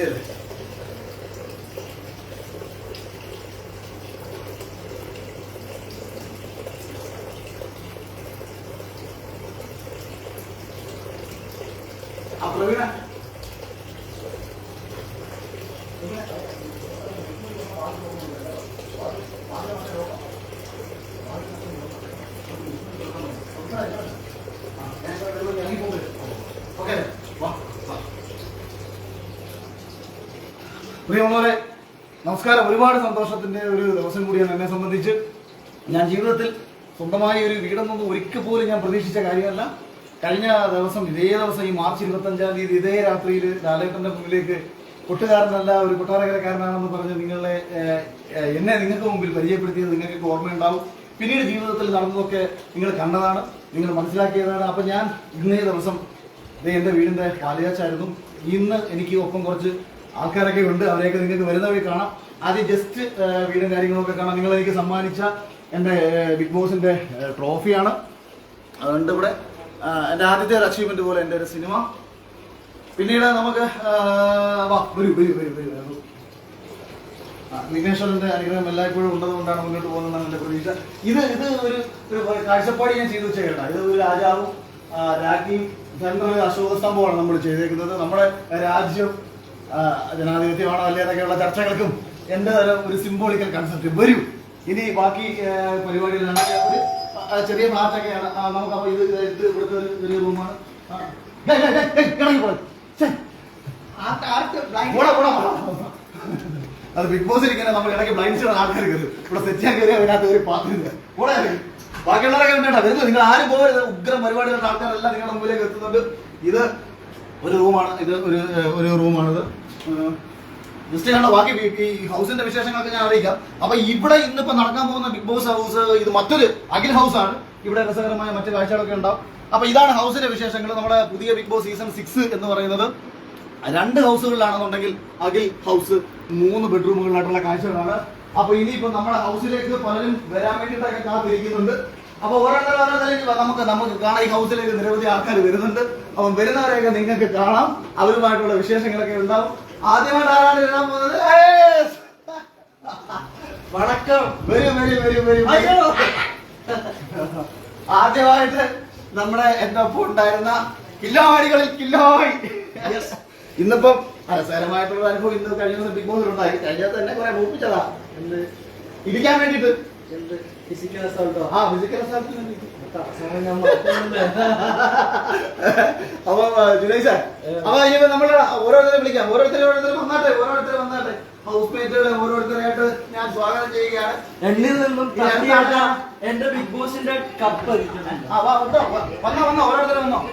ustedes. നമസ്കാരം. ഒരുപാട് സന്തോഷത്തിന്റെ ഒരു ദിവസം കൂടിയാണ് എന്നെ സംബന്ധിച്ച്. ഞാൻ ജീവിതത്തിൽ സ്വന്തമായി ഒരു വീടെന്നൊന്നും ഒരിക്കൽ പോലും ഞാൻ പ്രതീക്ഷിച്ച കാര്യമല്ല. കഴിഞ്ഞ ദിവസം ഇതേ ദിവസം ഈ മാർച്ച് ഇരുപത്തഞ്ചാം തീയതി ഇതേ രാത്രിയിൽ ലാലേട്ടന്റെ മുന്നിലേക്ക് കൊട്ടുകാരനല്ല ഒരു കൊട്ടാരക്കരക്കാരനാണെന്ന് പറഞ്ഞ് നിങ്ങളെ എന്നെ നിങ്ങൾക്ക് മുമ്പിൽ പരിചയപ്പെടുത്തിയത് നിങ്ങൾക്ക് ഓർമ്മയുണ്ടാവും. പിന്നീട് ജീവിതത്തിൽ നടന്നതൊക്കെ നിങ്ങൾ കണ്ടതാണ് നിങ്ങൾ മനസ്സിലാക്കിയതാണ്. അപ്പൊ ഞാൻ ഇന്നേ ദിവസം ഇത് എന്റെ വീടിന്റെ കാലിയാച്ചായിരുന്നു. ഇന്ന് എനിക്ക് ഒപ്പം കുറച്ച് ആൾക്കാരൊക്കെ ഉണ്ട്. അവരെയൊക്കെ നിങ്ങൾക്ക് വരുന്ന വഴി കാണാം. ആദ്യം ജസ്റ്റ് വീടും കാര്യങ്ങളൊക്കെ കാണാം. നിങ്ങൾ എനിക്ക് സമ്മാനിച്ച എന്റെ ബിഗ് ബോസിന്റെ ഏഹ്, ട്രോഫിയാണ്. അതുകൊണ്ട് ഇവിടെ എന്റെ ആദ്യത്തെ ഒരു അച്ചീവ്മെന്റ് പോലെ എന്റെ ഒരു സിനിമ. പിന്നീട് നമുക്ക് വാ വരൂ വരൂ വരൂ വരൂ. വിഘ്നേശ്വരന്റെ അനുഗ്രഹം എല്ലായ്പ്പോഴും ഉള്ളതുകൊണ്ടാണ് മുന്നോട്ട് പോകുന്നതാണ് എന്റെ പ്രതീക്ഷ. ഇത് ഇത് ഒരു ഒരു കാഴ്ചപ്പാട് ഞാൻ ചെയ്തു വെച്ചേക്കണ്ട ഇത് ഒരു രാജാവും രാജ്ഞിയും ജനറൽ അശോക സ്തംഭമാണ് നമ്മൾ ചെയ്തേക്കുന്നത്. നമ്മുടെ രാജ്യം ജനാധിപത്യമാണോ അല്ലേ എന്നൊക്കെയുള്ള ചർച്ചകൾക്കും എന്റെ തരം ഒരു സിംബോളിക്കൽ കൺസെപ്റ്റ് വരൂ. ഇനി ബാക്കി പരിപാടികളാണ് ഒരു ചെറിയ ഫ്ലാറ്റൊക്കെയാണ് ആ, നമുക്ക് അപ്പൊ ഇത് ഇത് ഇവിടുത്തെ ഒരു ചെറിയ റൂമാണ്. അത് ബിഗ് ബോസ് ഇരിക്കുന്ന നമ്മൾ ഇടയ്ക്ക് ബ്ലൈൻഡ് ആൾക്കാർ കയറും. ഇവിടെ സെറ്റ് ചെയ്യാൻ കയറി അതിനകത്ത് ഒരു പാത്രമില്ല കൂടെ ബാക്കിയുള്ളവരൊക്കെ വേണ്ട വരുന്നു നിങ്ങൾ ആരും പോകരുത്. ഉഗ്രം പരിപാടികളുടെ ആൾക്കാരെല്ലാം നിങ്ങളുടെ മുമ്പിലേക്ക് എത്തുന്നുണ്ട്. ഇത് ഒരു റൂമാണ് ഇത് ഒരു ഒരു റൂമാണിത് ജസ്റ്റ് ഞങ്ങളുടെ ബാക്കി ഈ- ഹൗസിന്റെ വിശേഷങ്ങളൊക്കെ ഞാൻ അറിയിക്കാം. അപ്പൊ ഇവിടെ ഇന്നിപ്പോ നടക്കാൻ പോകുന്ന ബിഗ് ബോസ് ഹൗസ് ഇത് മറ്റൊരു അഖിൽ ഹൗസ് ആണ്. ഇവിടെ രസകരമായ മറ്റു കാഴ്ചകളൊക്കെ ഉണ്ടാവും. അപ്പൊ ഇതാണ് ഹൗസിന്റെ വിശേഷങ്ങൾ. നമ്മുടെ പുതിയ ബിഗ് ബോസ് സീസൺ സിക്സ് എന്ന് പറയുന്നത് രണ്ട് ഹൗസുകളിലാണെന്നുണ്ടെങ്കിൽ അഖിൽ ഹൗസ് മൂന്ന് ബെഡ്റൂമുകളിലായിട്ടുള്ള കാഴ്ചകളാണ്. അപ്പൊ ഇനിയിപ്പോ നമ്മുടെ ഹൗസിലേക്ക് പലരും വരാൻ വേണ്ടിയിട്ടൊക്കെ കാത്തിരിക്കുന്നുണ്ട്. അപ്പൊ ഓരോരുത്തർ ഓരോരുത്തരും നമുക്ക് നമുക്ക് കാണാം. ഈ ഹൗസിലേക്ക് നിരവധി ആൾക്കാർ വരുന്നുണ്ട്. അപ്പം വരുന്നവരെയൊക്കെ നിങ്ങൾക്ക് കാണാം. അവരുമായിട്ടുള്ള വിശേഷങ്ങളൊക്കെ ഉണ്ടാവും. ആദ്യമായിട്ട് ആരാണ് എഴുതാൻ പോകുന്നത്. വടക്കം വണക്കം. വരും വരും വരും വരൂ ആദ്യമായിട്ട് നമ്മുടെ എന്റെ ഒപ്പം ഉണ്ടായിരുന്ന കില്ലോവാടികളിൽ കില്ലോവാടി ഇന്നിപ്പം രസകരമായിട്ടുള്ള അനുഭവം ഇന്ന് കഴിഞ്ഞ ദിവസം ബിഗ് ബോസ് ഉണ്ടായി കഴിഞ്ഞ തന്നെ കുറെ മൂപ്പിച്ചതാ. എന്ത് ഇരിക്കാൻ വേണ്ടിട്ട് എന്ത് ഫിസിക്കൽ അസോൾട്ടോ ആ? ഫിസിക്കൽ വേണ്ടി. അവസാനം ഞാൻ മറക്കുന്നില്ല. അപ്പൊ അപ്പൊ ഇനിയിപ്പോ നമ്മൾ ഓരോരുത്തരെ വിളിക്കാം. ഓരോരുത്തരെ ഓരോരുത്തരും വന്നാട്ടെ ഓരോരുത്തരെ വന്നാട്ടെ. ഹൗസ് മേറ്റുകളെ ഓരോരുത്തരായിട്ട് ഞാൻ സ്വാഗതം ചെയ്യുകയാണ്. എന്നിൽ നിന്നും എന്റെ ബിഗ് ബോസിന്റെ കപ്പ് വന്നോ. വന്നോ ഓരോരുത്തരും വന്നോ.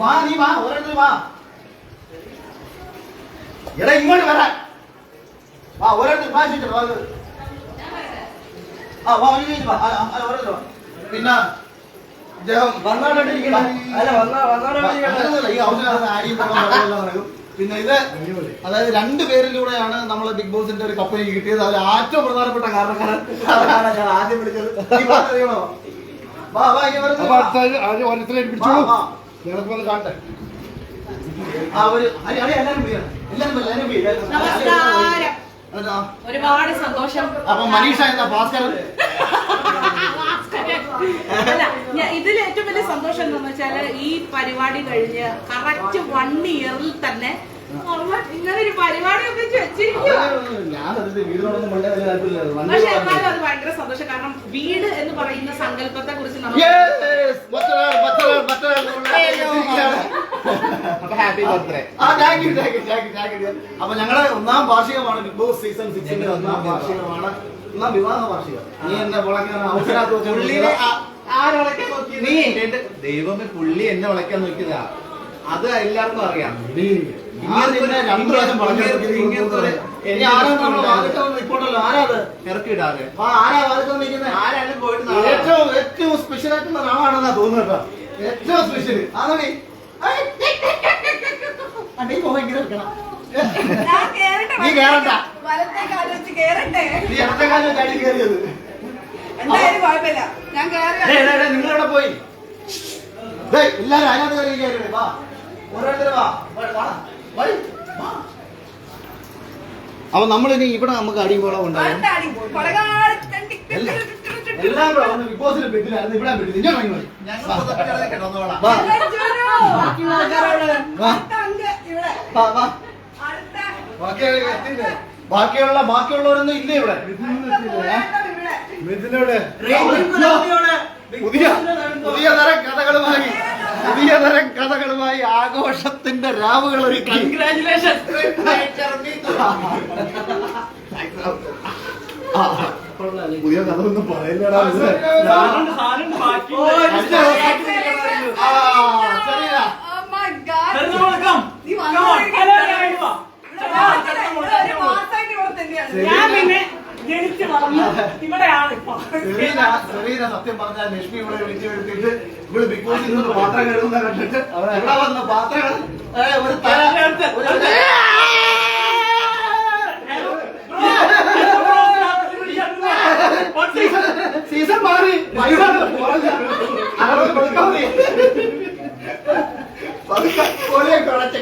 വാ നീ വാ ഓരോരുത്തർ വാ. എടാ ഇങ്ങോട്ട് വരാൻ. വാ ഓരോരുത്തർ വാ ഇത്. ആ വാ വാ. പിന്നെ. അല്ല നടക്കും. പിന്നെ ഇത് അതായത് രണ്ട് പേരിലൂടെയാണ് നമ്മളെ ബിഗ് ബോസിന്റെ ഒരു കപ്പനി കിട്ടിയത്. അതിൽ ഏറ്റവും പ്രധാനപ്പെട്ട കാരണക്കാരൻ ഞാൻ ആദ്യം വിളിച്ചത്. എല്ലാരും കാണട്ടെ. എല്ലാരും ഒരു അരി, ഒരുപാട് സന്തോഷം. അപ്പൊ മനീഷ ഇതിൽ ഏറ്റവും വലിയ സന്തോഷം എന്താണെന്ന് വെച്ചാൽ ഈ പരിപാടി കഴിഞ്ഞ് കറക്റ്റ് വൺ ഇയറിൽ തന്നെ പക്ഷെ എന്നാലും അത് ഭയങ്കര സന്തോഷം. കാരണം വീട് എന്ന് പറയുന്ന സങ്കല്പത്തെ കുറിച്ച് നമ്മൾ അപ്പൊ ഞങ്ങളുടെ ഒന്നാം വാർഷികമാണ് ബിഗ് ബോസ് സീസൺ സിക്സിന്റെ ഒന്നാം വാർഷികമാണ്. ഒന്നാം വിവാഹ വാർഷികം. നീ എന്നെ അവസരത്ത് നീ ദൈവമേ പുള്ളി എന്നെ വിളക്കാൻ നോക്കിയതാ. അത് എല്ലാവർക്കും അറിയാം. ഏറ്റവും ഏറ്റവും സ്പെഷ്യൽ ആയിട്ടുള്ള ഒരാളാണെന്നാ തോന്നുന്നത് കേട്ടോ. ഏറ്റവും സ്പെഷ്യൽ അതാണ് നീ ഞാൻ നീ കേറണ്ട. വലത്തെ കാൽ വെച്ച് കേറട്ടെ. നീ ഇടത്തെ കാലം ചാടി കയറിയത് എവിടെ പോയി? ദേ, എല്ലാരും അതിനകത്ത് കയറി കയറി വാ. വാ, വാ. വാ. അപ്പൊ നമ്മളിനി ഇവിടെ നമുക്ക് അടിയും ഉണ്ടാകും എല്ലാം. കൂടെ വന്ന് ബിഗ് ബോസിന്റെ ബെഡിലായിരുന്നു. ഇവിടെ ബെഡിൽ. ബാക്കിയുള്ള ബാക്കിയുള്ളവരൊന്നും ഇല്ല ഇവിടെ? മിഥുനോട് പുതിയ പുതിയ തരം കഥകളുമായി പുതിയ തരം കഥകളുമായി ആഘോഷത്തിന്റെ രാവുകൾ ഒരുക്കി. പുതിയ കഥ ഒന്നും പറയില്ലടാ. ഞാൻ പിന്നെ ജനിച്ചു വളർന്നു ഇവിടെയാണ് ഇപ്പൊ സെറീന സെറീന സത്യം പറഞ്ഞാൽ ലക്ഷ്മി ഇവിടെ വിളിച്ചു എടുത്തിട്ട് ഇവിടെ ബിഗ് ബോസിൽ നിന്ന് പാത്രം കഴുകുന്ന കണ്ടിട്ട് ഇവിടെ വന്ന പാത്രങ്ങൾ ഒരു തല ഒരു- സീസൺ മാറി. പതുക്കെ കോഴിയൊക്കെ ഉടച്ച്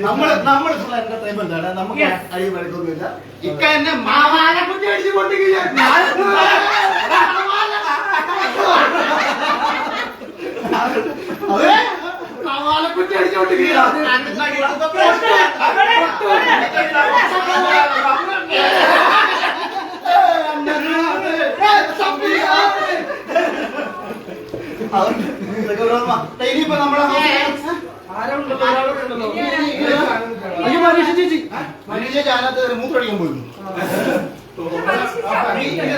നമ്മൾ നമ്മൾ നമ്മൾ ഫുൾ എന്റർടൈൻമെന്റ് ആണ്. നമുക്ക് അടി വഴക്കൊന്നുമില്ല ഇക്ക എന്നെ മാവാനെ കുത്തി അടിച്ചു കൊണ്ടിരിക്കുക ഞാൻ അതെ മാവാനെ കുത്തി അടിച്ചു ഇനിയിപ്പോ നമ്മളെ അയ്യോ മനീഷ ചേച്ചി മനീഷ ചേച്ചി അതിനകത്ത് ഒരു മൂത്രടിക്കാൻ പോയിരുന്നു.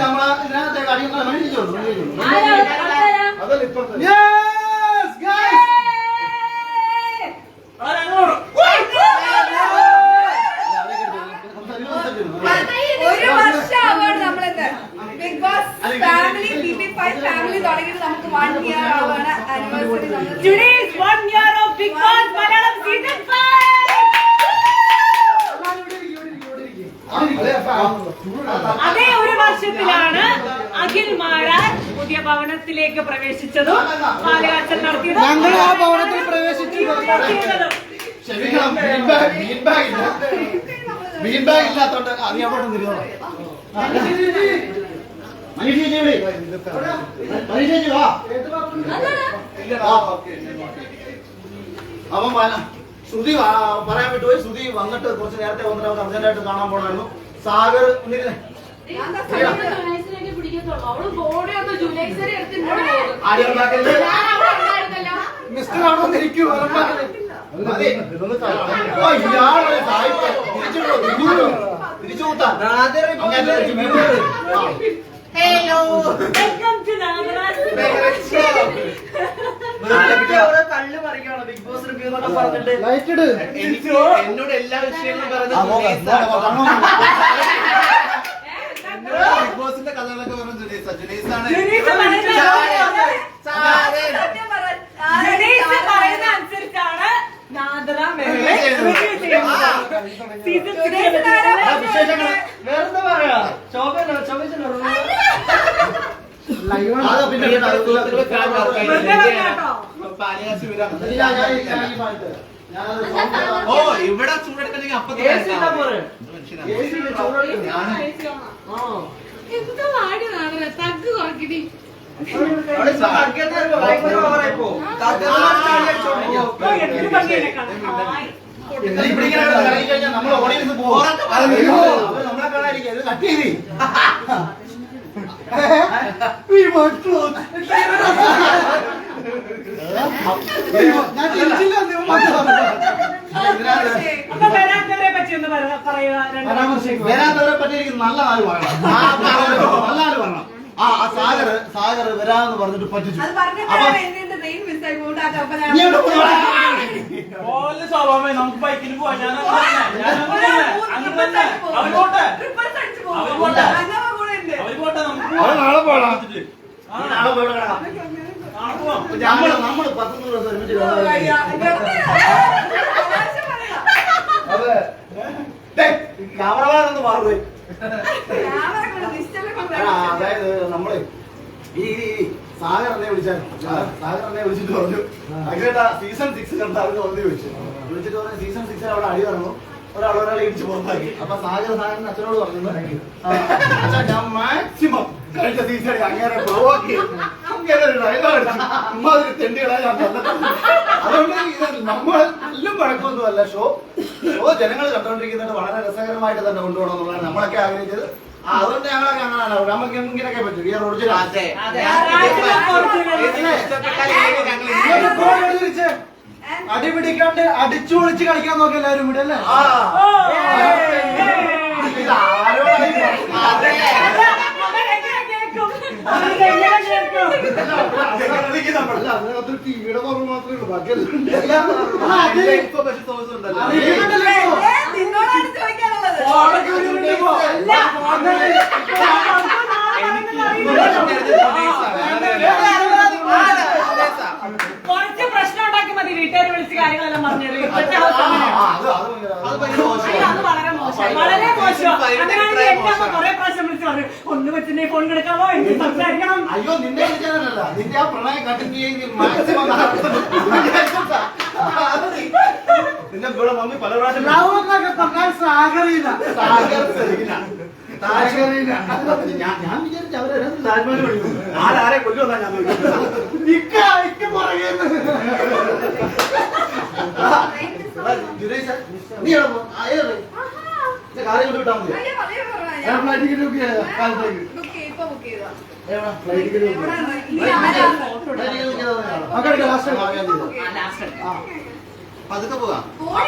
നമ്മളെ ഇതിനകത്ത് അടിക്കുന്ന മനീഷ ചേച്ചി ഉണ്ട്, മനീഷ ചേച്ചി ഉണ്ട്. അതല്ല ഇപ്പുറത്തെ. Yes, guys. ഒരു വർഷം ആവാണ് നമ്മളെന്താ Big Boss family B B five family തുടങ്ങിയിട്ട് നമുക്ക് വൺ ഇയർ ആവാണ് ആനിവേഴ്സറി നമ്മൾ Today is one year of Big Boss Malayalam season അതേ ഒരു വർഷത്തിലാണ് അഖിൽ മാരാൻ പുതിയ ഭവനത്തിലേക്ക് പ്രവേശിച്ചതും പാലയാച്ചൻ നടത്തിയതും ഞങ്ങൾ ആ ഭവനത്തിൽ പ്രവേശിച്ചു. ചെയ്തതും. ക്ഷമിക്കണം ബീൻ ബാഗ് ബീൻ ബാഗ് ഇല്ല ബീൻ ബാഗ് ഇല്ലാത്തോണ്ട് അത് ഞാൻ അവിടെ നിന്നോളാം മനീഷ ചേച്ചി ഇവിടെ ചേച്ചി വാ അവൻ വന- ശ്രുതി പറയാൻ വിട്ടുപോയി ശ്രുതി വന്നിട്ട് കുറച്ച് നേരത്തെ വന്നിട്ട് അവർക്ക് അർജന്റായിട്ട് കാണാൻ പോണായിരുന്നു. സാഗർ മിസ്റ്റർ അവിടെ വന്നിരിക്കൂ. തിരിച്ചു തിരിച്ചു വിടോ. തിരിച്ചു എന്നോട് എല്ലാ വിഷയങ്ങളും ബിഗ് ബോസിന്റെ കഥകളൊക്കെ പറയുന്നത് ജുനൈസാ. ജുനൈസ് പറയുന്നത് സത്യം പറയാൻ ജുനൈസ് പറയുന്ന അനുസരിച്ചാണ് നാദറ മെഹ്റെ review ചെയ്യുന്നത്. Season six ആ, വിശേഷങ്ങൾ. വേറെന്താ പറയാ ശോഭന ശോഭിച്ചോ അത് വരാം. ചെയ്യാം. ഓ ഇവിടെ ചൂടെടുക്കണെങ്കിൽ അപ്പൊ? എന്താ വാടി തഗ് കുറക്കിടി. ഇവിടെ ഇങ്ങനെ കറങ്ങി കഴിഞ്ഞാൽ നമ്മൾ പോകും. നമ്മളെ കാണാതിരിക്കും. ഇത് ചെയ്തേ. We. ഞാൻ ചിരിച്ചില്ല, നീ മാത്രം. ഇതിനകത്ത് അപ്പൊ വരാത്തവരെ പറ്റി എനിക്ക് നല്ല ആൾ പറയണം നല്ല ആൾ പറയണം ആ ആ സാഗർ സാഗർ വരാന്ന് പറഞ്ഞിട്ട് പറ്റിച്ചു സ്വാഭാവികം നമുക്ക് ബൈക്കിന് പോവാം നാളെ പോകണം ആ, നാളെ പോവാം നമ്മൾ നമ്മൾ പത്തൊമ്പത് ദിവസം ഒരുമിച്ച് ക്യാമറമാൻ ഒന്ന് മാറുപോയി അതായത് നമ്മൾ ഈ സാഗർ എന്നെ വിളിച്ചായിരുന്നു സാഗർ എന്നെ വിളിച്ചിട്ട് പറഞ്ഞു അഖിലേട്ടാ സീസൺ സിക്സ് കണ്ട അവർക്ക് വന്ന് ചോദിച്ചു വിളിച്ചിട്ട് പറഞ്ഞു സീസൺ സിക്സ് അവിടെ അടി പറഞ്ഞു ഒരാൾ ഒരാളെ ഇടിച്ച് പുറത്താക്കി അപ്പൊ സാഗർ സാഗറിന് അച്ഛനോട് പറഞ്ഞു മാക്സിമം കഴിഞ്ഞ സീസൺ അങ്ങനെ പ്രൊവോക്ക് ഇമ്മാതിരി തെണ്ടികളാ ഞാൻ. അതുകൊണ്ട് ഇത് നമ്മൾ നല്ല പഴക്കമൊന്നും അല്ല ഷോ ഷോ ജനങ്ങൾ കണ്ടുകൊണ്ടിരിക്കുന്നത് വളരെ രസകരമായിട്ട് തന്നെ കൊണ്ടുപോകണം എന്നുള്ളതാണ് നമ്മളൊക്കെ ആഗ്രഹിച്ചത് ആ, അതുകൊണ്ട് ഞങ്ങളൊക്കെ അങ്ങനെ നമുക്ക് ഇങ്ങനെയൊക്കെ പറ്റും ഈ ഒറിജിനൽ. അടിപിടിക്കാണ്ട് അടിച്ചു പൊളിച്ച് കളിക്കാൻ നോക്കി എല്ലാവരും കൂടെ അല്ലേ ഇത് ആരോടാണ് ഈ പറയുന്നത്? അതെ. അല്ല, അതിനകത്ത് ടിവിയുടെ കുറവ് മാത്രമേ ഉള്ളൂ ബാക്കിയെല്ലാം information source ഉണ്ടല്ലോ. കുറച്ച് പ്രശ്നം ഉണ്ടാക്കി മതി വീട്ടുകാർ വിളിച്ച് കാര്യങ്ങളെല്ലാം അത് അത് ഭയങ്കര- അത് ഭയങ്കര മോശമാണ്. അത് വളരെ മോശം അങ്ങനെയാണെങ്കിൽ എന്നെ അമ്മ കുറെ പ്രാവശ്യം വിളിച്ച് പറഞ്ഞു ഒന്ന് വെച്ചിന്റെ ഫോൺ കിടക്കാമോ എനിക്ക് സംസാരിക്കണം അയ്യോ നിന്നെ വിളിക്കാനല്ല നിന്റെ ആ പ്രണയം ചെയ്ത് മാക്സിമം നിന്നെ ഇവിടെ മമ്മി പല പ്രാവശ്യം സാഗർ സെറീന. സാഗരീന. ഞാൻ ഞാൻ വിചാരിച്ചു അവരെ താജ്മഹൽ വിളിക്കും ആരാരെ കൊല്ലുമെന്നാ ഞാൻ. ഇക്ക ഇക്ക പറയുന്നു നീ കാര്യം കൊണ്ട് വിട്ടാൽ മതി ഫ്ലൈറ്റ് ടിക്കറ്റ് ബുക്ക് ചെയ്യാം കാലത്തേക്ക്? പതുക്കെ പോകാം വാ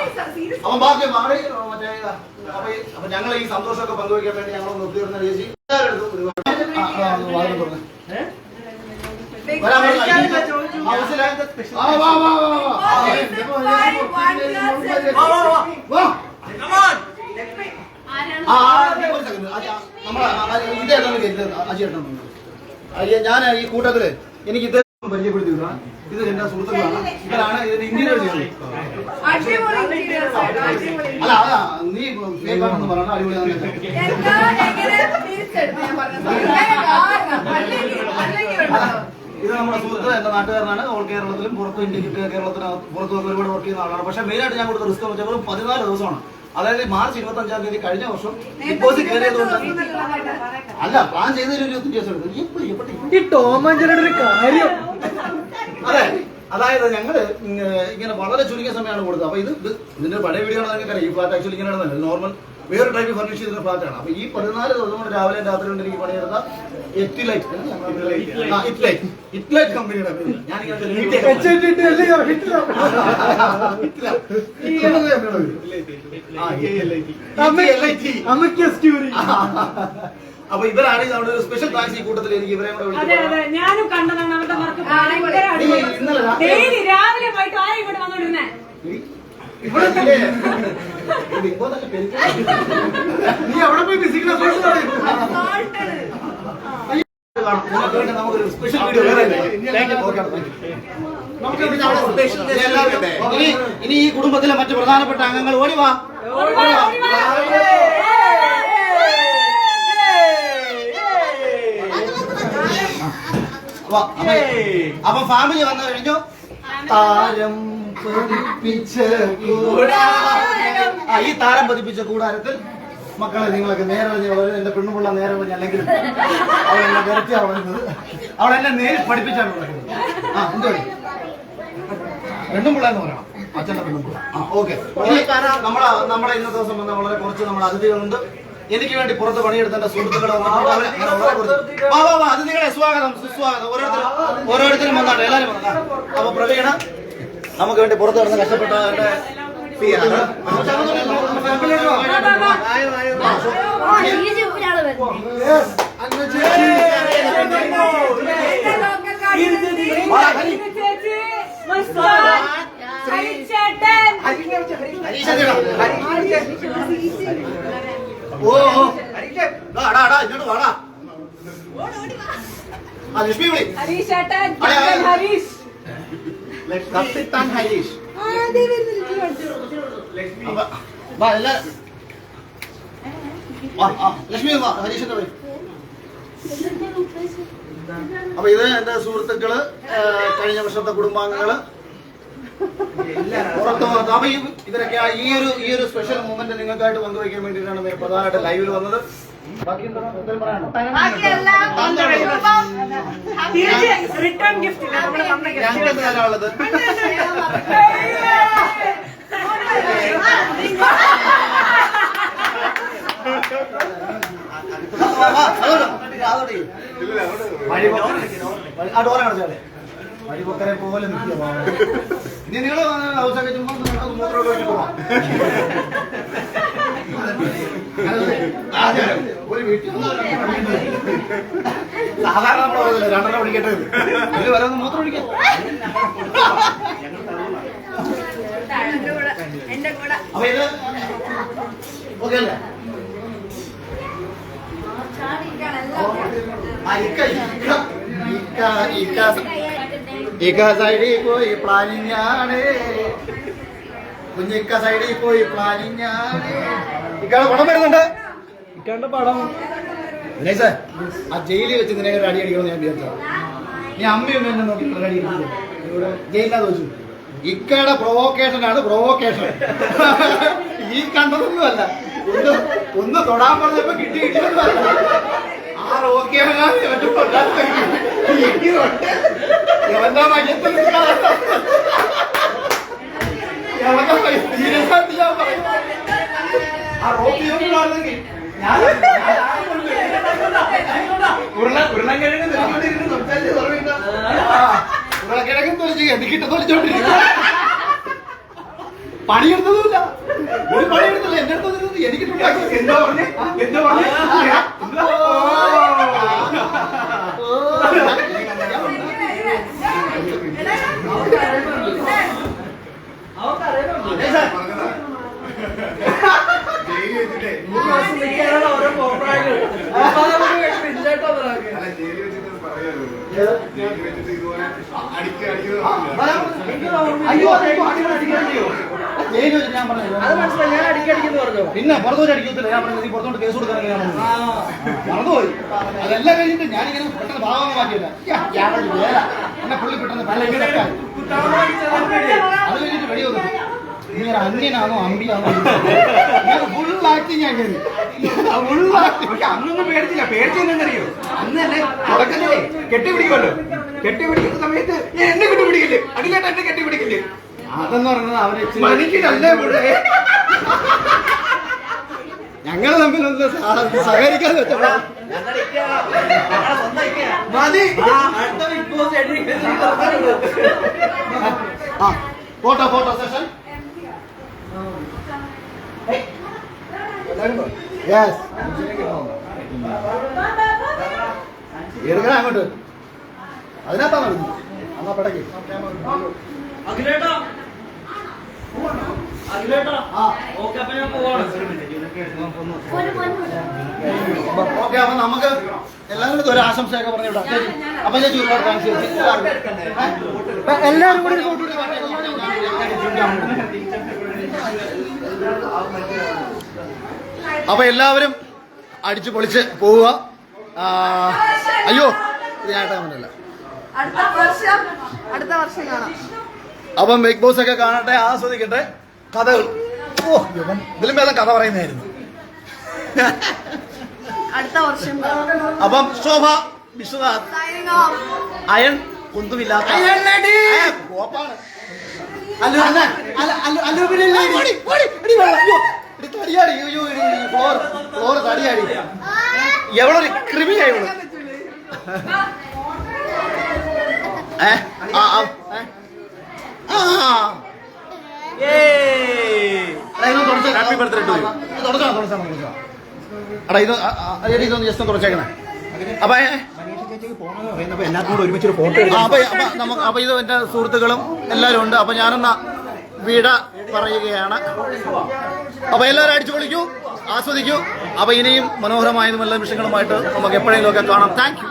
അവൻ ബാക്കി മാറി മറ്റേ. അപ്പൊ ഞങ്ങൾ ഈ സന്തോഷമൊക്കെ പങ്കുവയ്ക്കാൻ വേണ്ടി ഞങ്ങൾ വാ ചേച്ചി എല്ലാവരും ഞാൻ ഈ കൂട്ടത്തിൽ എനിക്ക് ഇത് പരിചയപ്പെടുത്തി വിടാം ഇത് എന്റെ സുഹൃത്തുക്കളാണ്. ഇവരാണ് ഇതിന്റെ അടിപൊളി. അല്ല അതാ നീ ഫേക്കാണെന്ന് പറയണ ഇത് നമ്മുടെ സുഹൃത്ത് എന്റെ നാട്ടുകാരനാണ്. ഓൾ കേരളത്തിലും പുറത്തും ഇന്ത്യയ്ക്ക് കേരളത്തിന് പുറത്തും ഒരുപാട് വർക്ക് ചെയ്യുന്ന ആളാണ്. പക്ഷേ മെയിനായിട്ട് ഞാൻ കൊടുത്ത റിസ്ക് വെച്ചാൽ പതിനാല് ദിവസമാണ്. അതായത് മാർച്ച് ഇരുപത്തി അഞ്ചാം തീയതി കഴിഞ്ഞ വർഷം ഡിപ്പോസിറ്റ് കയറിയതുകൊണ്ട് അല്ല പ്ലാൻ ചെയ്തതിൽ ഒരു ദിവസം ഈ ഒരു കാര്യം. അതെ അതായത് ഞങ്ങൾ ഇങ്ങനെ വളരെ ചുരുങ്ങിയ സമയമാണ് കൊടുത്തത്. അപ്പൊ ഇത് ഇത് ഇതിന്റെ പഴയ വീഡിയോ ആണ് നിങ്ങൾക്ക് ഈ ഫ്ലാറ്റ് ആക്ച്വലി ഇങ്ങനെ നോർമൽ വേറെ ടൈപ്പ് ഫർണിഷ് ചെയ്തിരുന്ന ഫ്ലാറ്റാണ് അപ്പൊ ഈ പതിനാല് ദിവസം കൊണ്ട് രാവിലെ രാത്രി കൊണ്ട് എനിക്ക് പണിയെടുത്ത ഇറ്റ്ലൈറ്റ് ഇറ്റ്ലൈറ്റ് കമ്പനിയുടെ സ്റ്റൂരി അപ്പൊ ഇവരാണ് നമ്മുടെ അവിടെ ഒരു സ്പെഷ്യൽ താങ്ക്സ് ഈ കൂട്ടത്തിൽ എനിക്ക് ഇവരെ കൂടെ ഞാനും കണ്ടതാണ് അവരുടെ വർക്ക് ഇന്നലെ രാവിലെ പോയിട്ട് ആരും ഇവിടെ വന്നോണ്ടിരുന്നേ? നീ അവിടെ പോയി ഫിസിക്കൽ വേണ്ടി നമുക്കൊരു സ്പെഷ്യൽ വീഡിയോ ഇനി അവിടെ സ്പെഷ്യൽ ഉണ്ട്. ഇനി ഈ കുടുംബത്തിലെ മറ്റു പ്രധാനപ്പെട്ട അംഗങ്ങൾ ഓടി വാ. ഓടി വാ, വാ. വാ, അപ്പൊ- ഫാമിലി വന്നു കഴിഞ്ഞു. താരം ഈ താരം പതിപ്പിച്ച കൂടാരത്തിൽ മക്കളെ നിങ്ങളൊക്കെ നേരെ പറഞ്ഞ വളരെ എന്റെ പെണ്ണുപിള്ള നേരെ പറഞ്ഞ അല്ലെങ്കിൽ അവൾ എന്നെ വിരട്ടിയാണ് വരുന്നത് അവൾ എന്നെ നേരിൽ പഠിപ്പിച്ചാണ് നടക്കുന്നത്. ആ എന്തോ പെണ്ണുപിള്ള എന്ന് പറയണം. അച്ഛന്റെ പെണ്ണുപിള്ള ആ ഓക്കെ. നമ്മളെ നമ്മുടെ ഇന്നത്തെ ദിവസം വന്ന വളരെ കുറച്ച് നമ്മുടെ അതിഥികളുണ്ട്. എനിക്ക് വേണ്ടി പുറത്ത് പണിയെടുത്ത എന്റെ സുഹൃത്തുക്കളെ അതിഥികളെ സ്വാഗതം സുസ്വാഗതം. ഓരോരുത്തരും ഓരോരുത്തരും വന്നാട്ടെ എല്ലാവരും വന്നാട്ടെ. അപ്പൊ പ്രവീണ നമുക്ക് വേണ്ടി പുറത്തു കിടന്ന് കഷ്ടപ്പെട്ട എന്റെ ഫിയാണ്. Yes, അന്ന ചേച്ചി. എന്റെ local കാര്യം. വാ, ഹരി. ഇത് ചേച്ചി, മസ്താൻ, ഹരിച്ചേട്ടൻ. ഹരീഷ് എന്തിനാ? ഓ ഹരീഷ് ഹരീഷ് ഡാ, ഡാ, ഇങ്ങോട്ട് വാടാ ആ ലക്ഷ്മി വിളി ഹരീഷ്. ഹരീഷ് ഹരീഷ്. കപ്പിത്താൻ ഹരീഷ് ലക്ഷ്മി ഹരീഷിന്റെ അപ്പൊ ഇത് എന്റെ സുഹൃത്തുക്കൾ കഴിഞ്ഞ വർഷത്തെ കുടുംബാംഗങ്ങൾ. പുറത്തു അപ്പൊ ഇവരൊക്കെ ഈ ഒരു ഈ ഒരു സ്പെഷ്യൽ മൂമെന്റ് നിങ്ങൾക്കായിട്ട് പങ്കുവയ്ക്കാൻ വേണ്ടിയിട്ടാണ് പ്രധാനമായിട്ട് ലൈവിൽ വന്നത്. റിട്ടേൺ ഗിഫ്റ്റ് ഇല്ല നമ്മുടെ ആ ഡോർ വഴിപൊക്കരെ പോലെ നിൽക്കുക. ഇനി നിങ്ങൾ ഹൗസൊക്കെ ചുമ്മാ മൂത്രമൊക്കെ വെച്ചിട്ട് പോവാം ആദ്യം ഒരു വീട്ടിൽ സാധാരണ രണ്ടെണ്ണം പിടിക്കട്ടെ എന്ന്. ഇതിൽ വരെ ഒന്ന് മൂത്രം അപ്പൊ ഇത് അല്ലേ ഇക്ക സൈഡിൽ പോയി പ്ലാനിങ് ആണ് കുഞ്ഞിക്ക സൈഡിൽ പോയി. പ്ലാനിങ് ആണ്. ഇക്കാടെ പടം വരുന്നുണ്ട്. ഇക്കാണ്ട് പടം. ദിനേശ് ആ ജയിലിൽ വെച്ച് നിന്നെ ഒരു അടി അടിക്കണമെന്ന് ഞാൻ വിചാരിച്ചത്. നീ അമ്മയും എന്നെ നോക്കി ഒരു അടി ഇവിടെ ജയിലിനകത്ത് വെച്ചു. ഇക്കയുടെ പ്രൊവോക്കേഷൻ ആണ് പ്രൊവോക്കേഷൻ ഈ കണ്ടതൊന്നുമല്ല ഒന്ന് ഒന്ന് തൊടാൻ പറഞ്ഞപ്പോ കിട്ടി കിട്ടിയൊന്നുമല്ല ആ റോക്കേഷൻ ഇവന്റെ കൊല്ലാത്ത ഇടിയുണ്ട്. ഇവന്റെ മയ്യത്തിൽ ഉരുളക്കിഴങ്ങ് തിരിച്ചുകൊണ്ടിരുന്ന് സംസാരിച്ച് ആ, ഉരുളക്കിഴങ്ങും തൊലിച്ച് എനിക്കിട്ട് തൊലിച്ചോണ്ടിരിക്കും പണിയെടുത്തതുമില്ല ഒരു പണിയെടുത്തില്ല എന്റെ അടുത്ത് എനിക്ക് എന്താ പറഞ്ഞു എന്താ പറഞ്ഞേ എന്താ? നിൽക്കാനുള്ള ഓരോ കോപ്രായങ്ങൾ അയ്യോ ഞാൻ പറഞ്ഞു അത് മനസ്സിലായി. ഞാൻ അടിക്കടിക്കുന്നു പറഞ്ഞോ? പിന്നെ പുറത്തോട്ട് അടിക്കത്തില്ല. ഞാൻ പറഞ്ഞത് നീ പുറത്തോട്ട് കേസ് കൊടുക്കാൻ ഞാൻ പറഞ്ഞു. മറന്നുപോയി. അതെല്ലാം കഴിഞ്ഞിട്ട് ഞാനിങ്ങനെ പെട്ടെന്ന് ഭാഗം മാറ്റിയില്ല. എന്നെ പുള്ളി പെട്ടെന്ന് പല അത് കഴിഞ്ഞിട്ട് വെടി ഇങ്ങനെ അന്യനാണോ അമ്പിയാണോ ഫുൾ ആക്ടിങ് അങ്ങനെ ഫുൾ ആക്ടിങ് പക്ഷെ അന്നൊന്നും പേടിച്ചില്ല. പേടിച്ചെന്നറിയോ അന്ന് തന്നെ തുടക്കത്തിലേ കെട്ടിപ്പിടിക്കുമല്ലോ. കെട്ടിപ്പിടിക്കുന്ന സമയത്ത് ഞാൻ എന്നെ കെട്ടിപ്പിടിക്കില്ലേ? അടിലേട്ട് എന്നെ കെട്ടിപ്പിടിക്കില്ലേ? അതെന്ന് പറയുന്നത് അവരെ മനുഷ്യനല്ലേ ഞങ്ങൾ തമ്മിൽ സഹകരിക്കാൻ മതി. Photo photo session. യെസ് എടുക്കണം അങ്ങോട്ട് അതിനകത്താ നടന്നു എന്നാ പടക്ക് അഖിലേട്ടാ അഖിലേട്ടാ ആ ഓക്കെ അപ്പൊ ഞാൻ പോവാണ് ഓക്കെ അപ്പൊ നമുക്ക് എല്ലാവരും ഒരു ആശംസയൊക്കെ പറഞ്ഞു വിടാം. അപ്പൊ ചേച്ചി ഒരുപാട് താങ്ക്സ്? എല്ലാവരും കൂടി. എല്ലാവരും കൂടി. അപ്പൊ എല്ലാവരും അടിച്ചു പൊളിച്ച് പോവുക. അയ്യോ ഇത് ഞാൻ കാണുന്നില്ല അടുത്ത വർഷം അടുത്ത വർഷം കാണാം. അപ്പം ബിഗ് ബോസ് ഒക്കെ കാണട്ടെ ആസ്വദിക്കട്ടെ. കഥകൾ. ഓ ഇതിലും വേദം കഥ പറയുന്നതായിരുന്നു. അടുത്ത വർഷം അപ്പം ശോഭ വിശ്വനാഥ്. അയൺ കുന്തുമില്ലാത്ത ഏ, ഇവൾ. തുടച്ച് Happy birthday to ഇത് ഇതൊന്ന് ജസ്റ്റ് തുടച്ചേക്കണേ അപ്പൊ അപ്പൊ അപ്പൊ നമുക്ക് അപ്പൊ ഇത് എന്റെ സുഹൃത്തുക്കളും എല്ലാവരും ഉണ്ട്. അപ്പൊ ഞാനൊന്ന് വീട പറയുകയാണ്. അപ്പൊ എല്ലാവരും അടിച്ചു പൊളിക്കൂ ആസ്വദിക്കൂ. അപ്പൊ ഇനിയും മനോഹരമായ എല്ലാ വിഷയങ്ങളുമായിട്ട് നമുക്ക് എപ്പോഴെങ്കിലും ഒക്കെ കാണാം. Thank you